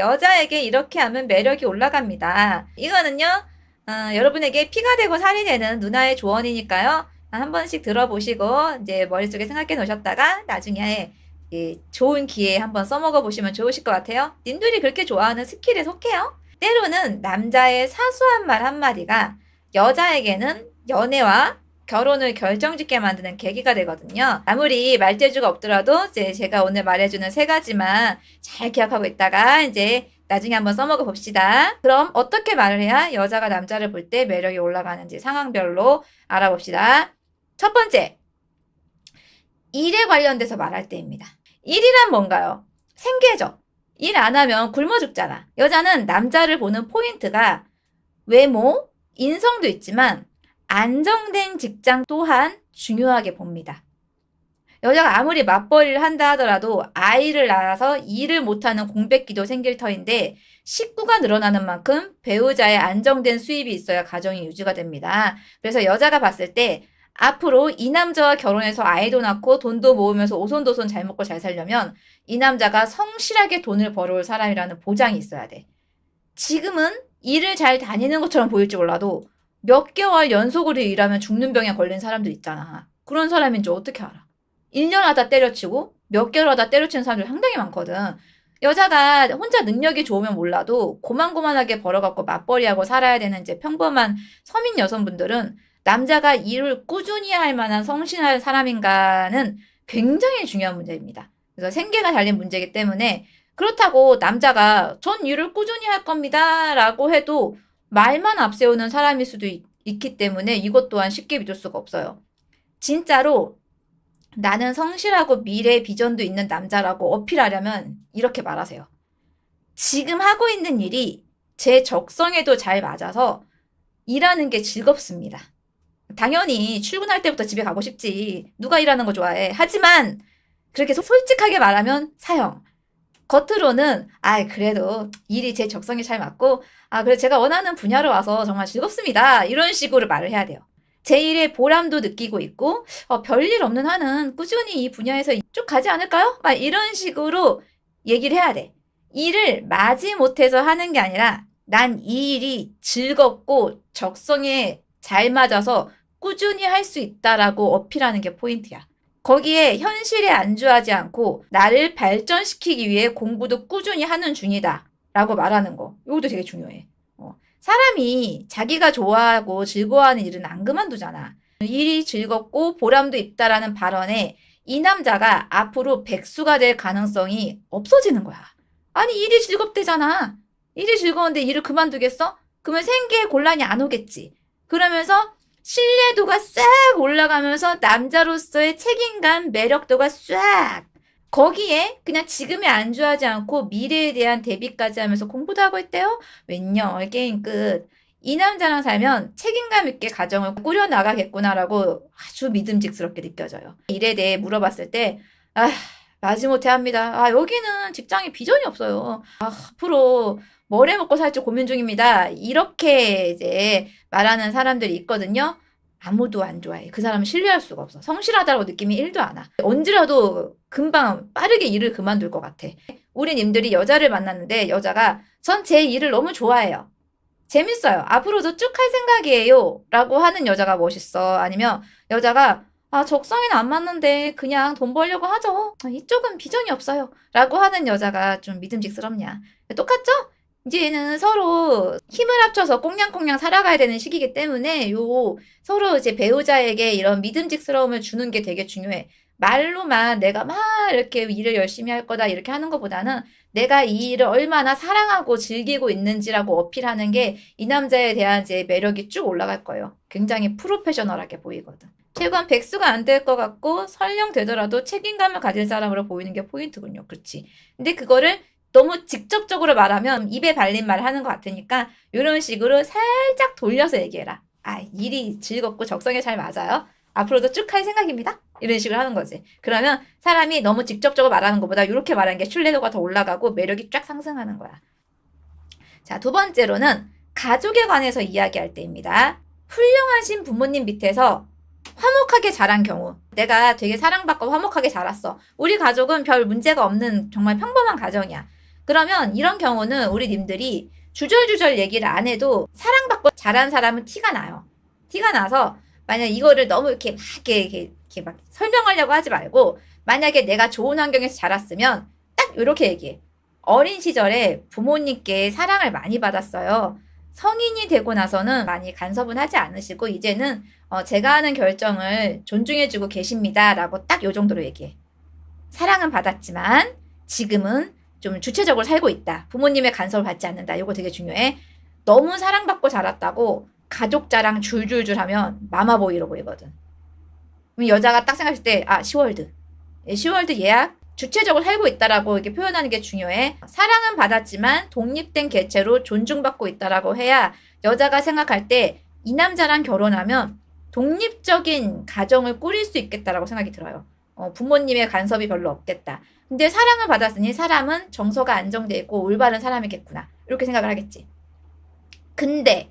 여자에게 이렇게 하면 매력이 올라갑니다. 이거는요, 어, 여러분에게 피가 되고 살이 되는 누나의 조언이니까요. 한 번씩 들어보시고, 이제 머릿속에 생각해 놓으셨다가, 나중에 이 좋은 기회에 한번 써먹어 보시면 좋으실 것 같아요. 님들이 그렇게 좋아하는 스킬에 속해요. 때로는 남자의 사소한 말 한마디가 여자에게는 연애와 결혼을 결정짓게 만드는 계기가 되거든요. 아무리 말재주가 없더라도 이제 제가 오늘 말해주는 세 가지만 잘 기억하고 있다가 이제 나중에 한번 써먹어 봅시다. 그럼 어떻게 말을 해야 여자가 남자를 볼 때 매력이 올라가는지 상황별로 알아봅시다. 첫 번째, 일에 관련돼서 말할 때입니다. 일이란 뭔가요? 생계죠. 일 안 하면 굶어 죽잖아. 여자는 남자를 보는 포인트가 외모, 인성도 있지만 안정된 직장 또한 중요하게 봅니다. 여자가 아무리 맞벌이를 한다 하더라도 아이를 낳아서 일을 못하는 공백기도 생길 터인데 식구가 늘어나는 만큼 배우자의 안정된 수입이 있어야 가정이 유지가 됩니다. 그래서 여자가 봤을 때 앞으로 이 남자와 결혼해서 아이도 낳고 돈도 모으면서 오손도손 잘 먹고 잘 살려면 이 남자가 성실하게 돈을 벌어올 사람이라는 보장이 있어야 돼. 지금은 일을 잘 다니는 것처럼 보일지 몰라도 몇 개월 연속으로 일하면 죽는 병에 걸린 사람도 있잖아. 그런 사람인 줄 어떻게 알아? 1년 하다 때려치고 몇 개월 하다 때려치는 사람들이 상당히 많거든. 여자가 혼자 능력이 좋으면 몰라도 고만고만하게 벌어갖고 맞벌이하고 살아야 되는 이제 평범한 서민 여성분들은 남자가 일을 꾸준히 할 만한 성실한 사람인가는 굉장히 중요한 문제입니다. 그래서 생계가 달린 문제이기 때문에 그렇다고 남자가 전 일을 꾸준히 할 겁니다 라고 해도 말만 앞세우는 사람일 수도 있, 있기 때문에 이것 또한 쉽게 믿을 수가 없어요. 진짜로 나는 성실하고 미래 비전도 있는 남자라고 어필하려면 이렇게 말하세요. 지금 하고 있는 일이 제 적성에도 잘 맞아서 일하는 게 즐겁습니다. 당연히 출근할 때부터 집에 가고 싶지. 누가 일하는 거 좋아해. 하지만 그렇게 소- 솔직하게 말하면 사형. 겉으로는 아 그래도 일이 제 적성에 잘 맞고 아 그래 제가 원하는 분야로 와서 정말 즐겁습니다. 이런 식으로 말을 해야 돼요. 제 일에 보람도 느끼고 있고 어, 별일 없는 한은 꾸준히 이 분야에서 쭉 가지 않을까요? 막 이런 식으로 얘기를 해야 돼. 일을 마지 못해서 하는 게 아니라 난 이 일이 즐겁고 적성에 잘 맞아서 꾸준히 할 수 있다라고 어필하는 게 포인트야. 거기에 현실에 안주하지 않고 나를 발전시키기 위해 공부도 꾸준히 하는 중이다. 라고 말하는 거. 이것도 되게 중요해. 어. 사람이 자기가 좋아하고 즐거워하는 일은 안 그만두잖아. 일이 즐겁고 보람도 있다라는 발언에 이 남자가 앞으로 백수가 될 가능성이 없어지는 거야. 아니, 일이 즐겁대잖아. 일이 즐거운데 일을 그만두겠어? 그러면 생계에 곤란이 안 오겠지. 그러면서 신뢰도가 싹 올라가면서 남자로서의 책임감, 매력도가 싹 거기에 그냥 지금에 안주하지 않고 미래에 대한 대비까지 하면서 공부도 하고 있대요. 웬열 게임 끝. 이 남자랑 살면 책임감 있게 가정을 꾸려 나가겠구나라고 아주 믿음직스럽게 느껴져요. 일에 대해 물어봤을 때, 아, 마지못해 합니다. 아, 여기는 직장에 비전이 없어요. 아, 앞으로 뭘 해먹고 살지 고민 중입니다. 이렇게 이제 말하는 사람들이 있거든요. 아무도 안 좋아해. 그 사람은 신뢰할 수가 없어. 성실하다고 느낌이 1도 안 와. 언제라도 금방 빠르게 일을 그만둘 것 같아. 우리 님들이 여자를 만났는데 여자가 전 제 일을 너무 좋아해요. 재밌어요. 앞으로도 쭉 할 생각이에요. 라고 하는 여자가 멋있어. 아니면 여자가 아, 적성에는 안 맞는데 그냥 돈 벌려고 하죠. 아, 이쪽은 비전이 없어요. 라고 하는 여자가 좀 믿음직스럽냐. 똑같죠? 이제는 서로 힘을 합쳐서 꽁냥꽁냥 살아가야 되는 시기이기 때문에 요 서로 이제 배우자에게 이런 믿음직스러움을 주는 게 되게 중요해. 말로만 내가 막 이렇게 일을 열심히 할 거다 이렇게 하는 것보다는 내가 이 일을 얼마나 사랑하고 즐기고 있는지라고 어필하는 게 이 남자에 대한 이제 매력이 쭉 올라갈 거예요. 굉장히 프로페셔널하게 보이거든. 최소한 백수가 안 될 것 같고 설령 되더라도 책임감을 가질 사람으로 보이는 게 포인트군요. 그렇지. 근데 그거를 너무 직접적으로 말하면 입에 발린 말을 하는 것 같으니까 이런 식으로 살짝 돌려서 얘기해라. 아, 일이 즐겁고 적성에 잘 맞아요. 앞으로도 쭉 할 생각입니다. 이런 식으로 하는 거지. 그러면 사람이 너무 직접적으로 말하는 것보다 이렇게 말하는 게 신뢰도가 더 올라가고 매력이 쫙 상승하는 거야. 자, 두 번째로는 가족에 관해서 이야기할 때입니다. 훌륭하신 부모님 밑에서 화목하게 자란 경우. 내가 되게 사랑받고 화목하게 자랐어. 우리 가족은 별 문제가 없는 정말 평범한 가정이야. 그러면 이런 경우는 우리 님들이 주절주절 얘기를 안 해도 사랑받고 잘한 사람은 티가 나요. 티가 나서 만약 이거를 너무 이렇게 막 이렇게, 이렇게, 막 설명하려고 하지 말고 만약에 내가 좋은 환경에서 자랐으면 딱 이렇게 얘기해. 어린 시절에 부모님께 사랑을 많이 받았어요. 성인이 되고 나서는 많이 간섭은 하지 않으시고 이제는 어, 제가 하는 결정을 존중해주고 계십니다라고 딱 요 정도로 얘기해. 사랑은 받았지만 지금은 좀 주체적으로 살고 있다. 부모님의 간섭을 받지 않는다. 이거 되게 중요해. 너무 사랑받고 자랐다고 가족 자랑 줄줄줄 하면 마마보이로 보이거든. 그럼 여자가 딱 생각했을 때, 아, 시월드. 예, 시월드 예약 주체적으로 살고 있다라고 이렇게 표현하는 게 중요해. 사랑은 받았지만 독립된 개체로 존중받고 있다라고 해야 여자가 생각할 때 이 남자랑 결혼하면 독립적인 가정을 꾸릴 수 있겠다라고 생각이 들어요. 어, 부모님의 간섭이 별로 없겠다. 근데 사랑을 받았으니 사람은 정서가 안정돼 있고 올바른 사람이겠구나. 이렇게 생각을 하겠지. 근데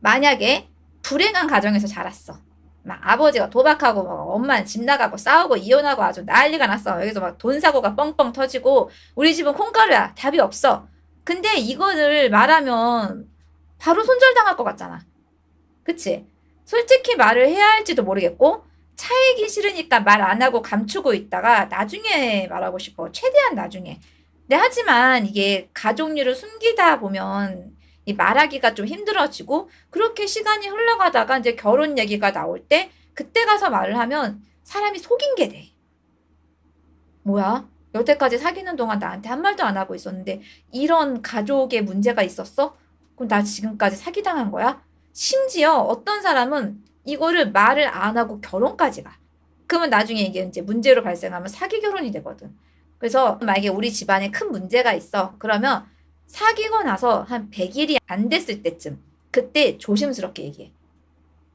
만약에 불행한 가정에서 자랐어. 막 아버지가 도박하고 막 엄마는 집 나가고 싸우고 이혼하고 아주 난리가 났어. 여기서 막 돈 사고가 뻥뻥 터지고 우리 집은 콩가루야. 답이 없어. 근데 이거를 말하면 바로 손절당할 것 같잖아. 그치? 솔직히 말을 해야 할지도 모르겠고 차이기 싫으니까 말 안 하고 감추고 있다가 나중에 말하고 싶어. 최대한 나중에. 근데 하지만 이게 가족류를 숨기다 보면 이 말하기가 좀 힘들어지고 그렇게 시간이 흘러가다가 이제 결혼 얘기가 나올 때 그때 가서 말을 하면 사람이 속인 게 돼. 뭐야? 여태까지 사귀는 동안 나한테 한 말도 안 하고 있었는데 이런 가족의 문제가 있었어? 그럼 나 지금까지 사기당한 거야? 심지어 어떤 사람은 이거를 말을 안 하고 결혼까지 가. 그러면 나중에 이게 이제 문제로 발생하면 사기 결혼이 되거든. 그래서 만약에 우리 집안에 큰 문제가 있어. 그러면 사귀고 나서 한 100일이 안 됐을 때쯤 그때 조심스럽게 얘기해.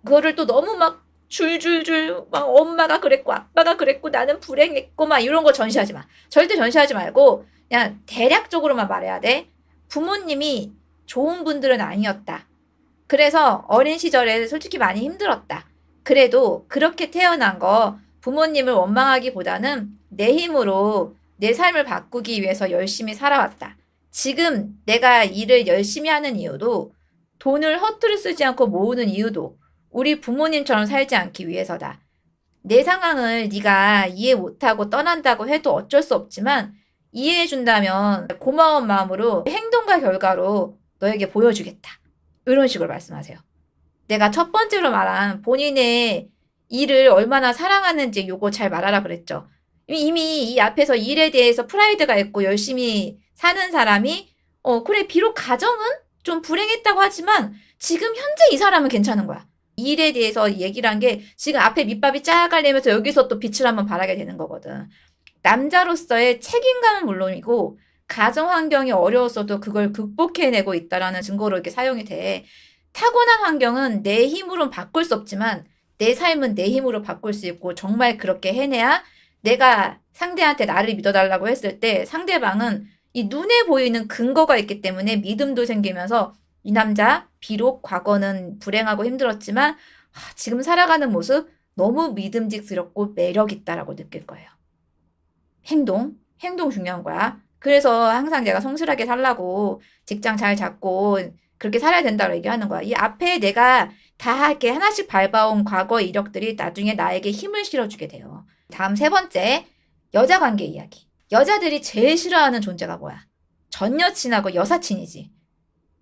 그거를 또 너무 막 줄줄줄 막 엄마가 그랬고 아빠가 그랬고 나는 불행했고 막 이런 거 전시하지 마. 절대 전시하지 말고 그냥 대략적으로만 말해야 돼. 부모님이 좋은 분들은 아니었다. 그래서 어린 시절에 솔직히 많이 힘들었다. 그래도 그렇게 태어난 거 부모님을 원망하기보다는 내 힘으로 내 삶을 바꾸기 위해서 열심히 살아왔다. 지금 내가 일을 열심히 하는 이유도 돈을 허투루 쓰지 않고 모으는 이유도 우리 부모님처럼 살지 않기 위해서다. 내 상황을 네가 이해 못하고 떠난다고 해도 어쩔 수 없지만 이해해 준다면 고마운 마음으로 행동과 결과로 너에게 보여주겠다. 이런 식으로 말씀하세요. 내가 첫 번째로 말한 본인의 일을 얼마나 사랑하는지 요거 잘 말하라 그랬죠. 이미 이 앞에서 일에 대해서 프라이드가 있고 열심히 사는 사람이 어 그래 비록 가정은 좀 불행했다고 하지만 지금 현재 이 사람은 괜찮은 거야. 일에 대해서 얘기를 한 게 지금 앞에 밑밥이 쫙 깔리면서 여기서 또 빛을 한번 발하게 되는 거거든. 남자로서의 책임감은 물론이고 가정 환경이 어려웠어도 그걸 극복해내고 있다라는 증거로 이렇게 사용이 돼. 타고난 환경은 내 힘으로는 바꿀 수 없지만 내 삶은 내 힘으로 바꿀 수 있고 정말 그렇게 해내야 내가 상대한테 나를 믿어달라고 했을 때 상대방은 이 눈에 보이는 근거가 있기 때문에 믿음도 생기면서 이 남자 비록 과거는 불행하고 힘들었지만 아, 지금 살아가는 모습 너무 믿음직스럽고 매력 있다라고 느낄 거예요. 행동, 행동 중요한 거야. 그래서 항상 내가 성실하게 살라고 직장 잘 잡고 그렇게 살아야 된다고 얘기하는 거야. 이 앞에 내가 다 이렇게 하나씩 밟아온 과거 이력들이 나중에 나에게 힘을 실어주게 돼요. 다음 세 번째, 여자 관계 이야기. 여자들이 제일 싫어하는 존재가 뭐야? 전 여친하고 여사친이지.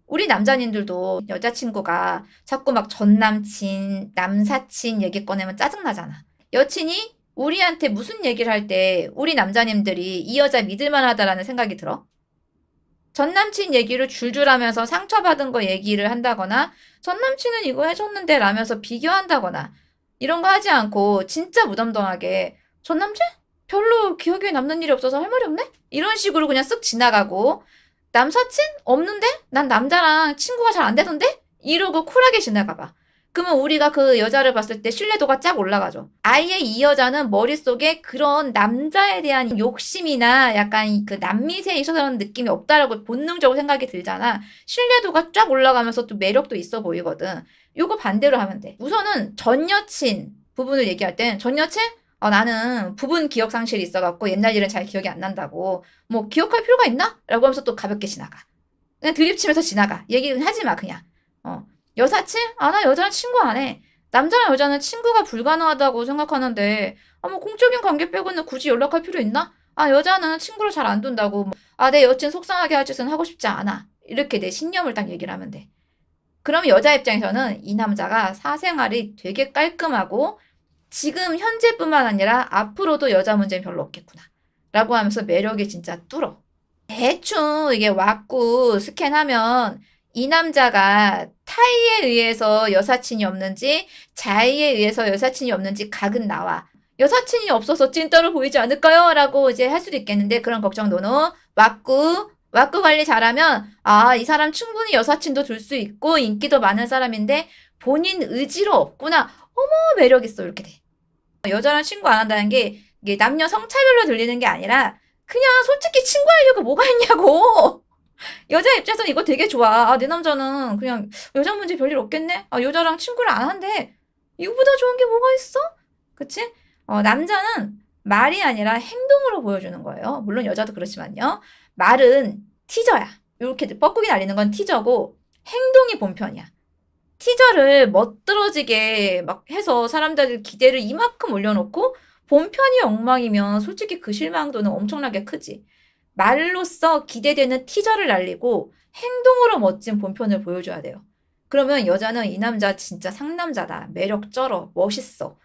우리 남자님들도 여자친구가 자꾸 막 전 남친, 남사친 얘기 꺼내면 짜증나잖아. 여친이 우리한테 무슨 얘기를 할 때 우리 남자님들이 이 여자 믿을만하다라는 생각이 들어? 전 남친 얘기를 줄줄 하면서 상처받은 거 얘기를 한다거나 전 남친은 이거 해줬는데 라면서 비교한다거나 이런 거 하지 않고 진짜 무덤덤하게 전 남친? 별로 기억에 남는 일이 없어서 할 말이 없네? 이런 식으로 그냥 쓱 지나가고 남사친? 없는데? 난 남자랑 친구가 잘 안 되던데? 이러고 쿨하게 지나가봐. 그러면 우리가 그 여자를 봤을 때 신뢰도가 쫙 올라가죠. 아예 이 여자는 머릿속에 그런 남자에 대한 욕심이나 약간 그 남미세에 있어서는 느낌이 없다라고 본능적으로 생각이 들잖아. 신뢰도가 쫙 올라가면서 또 매력도 있어 보이거든. 요거 반대로 하면 돼. 우선은 전 여친 부분을 얘기할 땐 전 여친? 어, 나는 부분 기억 상실이 있어갖고 옛날 일은 잘 기억이 안 난다고. 뭐 기억할 필요가 있나? 라고 하면서 또 가볍게 지나가. 그냥 드립치면서 지나가. 얘기는 하지 마 그냥. 어. 여사친? 아, 나 여자랑 친구 안 해. 남자랑 여자는 친구가 불가능하다고 생각하는데, 아, 뭐 공적인 관계 빼고는 굳이 연락할 필요 있나? 아, 여자는 친구를 잘 안 둔다고. 뭐, 아, 내 여친 속상하게 할 짓은 하고 싶지 않아. 이렇게 내 신념을 딱 얘기를 하면 돼. 그럼 여자 입장에서는 이 남자가 사생활이 되게 깔끔하고 지금 현재뿐만 아니라 앞으로도 여자 문제는 별로 없겠구나. 라고 하면서 매력이 진짜 뚫어. 대충 이게 왔고 스캔하면 이 남자가 타이에 의해서 여사친이 없는지 자의에 의해서 여사친이 없는지 각은 나와. 여사친이 없어서 찐따로 보이지 않을까요? 라고 이제 할 수도 있겠는데 그런 걱정 노노. 왔고 왁구 관리 잘하면 아, 이 사람 충분히 여사친도 둘 수 있고 인기도 많은 사람인데 본인 의지로 없구나. 어머, 매력 있어. 이렇게 돼. 여자랑 친구 안 한다는 게 남녀 성차별로 들리는 게 아니라 그냥 솔직히 친구하려고 뭐가 있냐고. 여자 입장에서는 이거 되게 좋아. 아, 내 남자는 그냥 여자 문제 별일 없겠네. 아, 여자랑 친구를 안 한대. 이거보다 좋은 게 뭐가 있어? 그치? 어, 남자는 말이 아니라 행동으로 보여주는 거예요. 물론 여자도 그렇지만요. 말은 티저야. 이렇게 뻐꾸기 날리는 건 티저고 행동이 본편이야. 티저를 멋들어지게 막 해서 사람들 기대를 이만큼 올려놓고 본편이 엉망이면 솔직히 그 실망도는 엄청나게 크지. 말로써 기대되는 티저를 날리고 행동으로 멋진 본편을 보여줘야 돼요. 그러면 여자는 이 남자 진짜 상남자다. 매력 쩔어. 멋있어.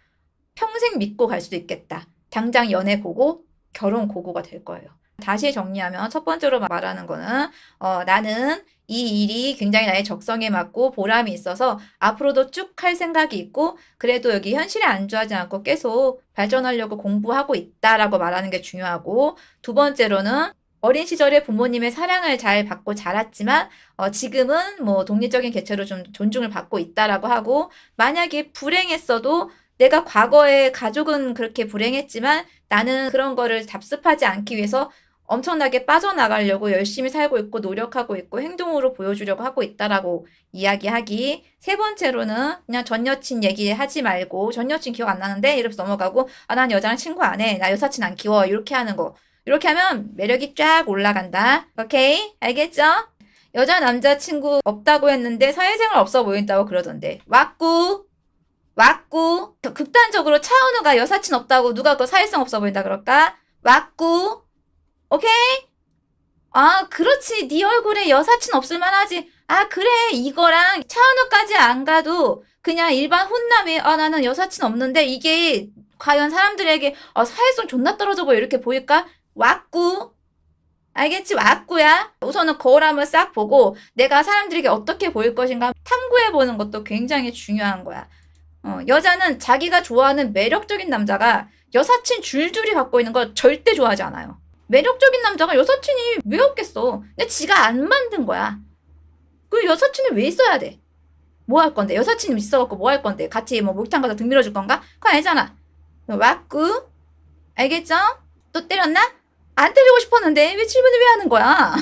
평생 믿고 갈 수도 있겠다. 당장 연애 고고, 결혼 고고가 될 거예요. 다시 정리하면 첫 번째로 말하는 거는 어, 나는 이 일이 굉장히 나의 적성에 맞고 보람이 있어서 앞으로도 쭉 할 생각이 있고 그래도 여기 현실에 안주하지 않고 계속 발전하려고 공부하고 있다라고 말하는 게 중요하고 두 번째로는 어린 시절에 부모님의 사랑을 잘 받고 자랐지만 어, 지금은 뭐 독립적인 개체로 좀 존중을 받고 있다라고 하고 만약에 불행했어도 내가 과거에 가족은 그렇게 불행했지만 나는 그런 거를 답습하지 않기 위해서 엄청나게 빠져나가려고 열심히 살고 있고 노력하고 있고 행동으로 보여주려고 하고 있다라고 이야기하기. 세 번째로는 그냥 전 여친 얘기하지 말고 전 여친 기억 안 나는데 이러면서 넘어가고 아 난 여자랑 친구 안 해. 나 여사친 안 키워. 이렇게 하는 거. 이렇게 하면 매력이 쫙 올라간다. 오케이? 알겠죠? 여자 남자 친구 없다고 했는데 사회생활 없어 보인다고 그러던데. 왔고 왔고 극단적으로 차은우가 여사친 없다고 누가 그 사회성 없어 보인다 그럴까? 왔고 오케이? 아, 그렇지. 네 얼굴에 여사친 없을 만하지. 아, 그래. 이거랑 차은우까지 안 가도 그냥 일반 혼남에 아, 나는 여사친 없는데 이게 과연 사람들에게 어, 사회성 존나 떨어져 보여 이렇게 보일까? 왔고. 알겠지? 왔고야. 우선은 거울 한번 싹 보고 내가 사람들에게 어떻게 보일 것인가 탐구해 보는 것도 굉장히 중요한 거야. 어, 여자는 자기가 좋아하는 매력적인 남자가 여사친 줄줄이 갖고 있는 걸 절대 좋아하지 않아요. 매력적인 남자가 여사친이 왜 없겠어? 근데 지가 안 만든 거야. 그 여사친이 왜 있어야 돼? 뭐 할 건데? 여사친이 있어갖고 뭐 할 건데? 같이 뭐 목욕탕 가서 등 밀어줄 건가? 그거 아니잖아. 왔구? 알겠죠? 또 때렸나? 안 때리고 싶었는데 왜 질문을 왜 하는 거야?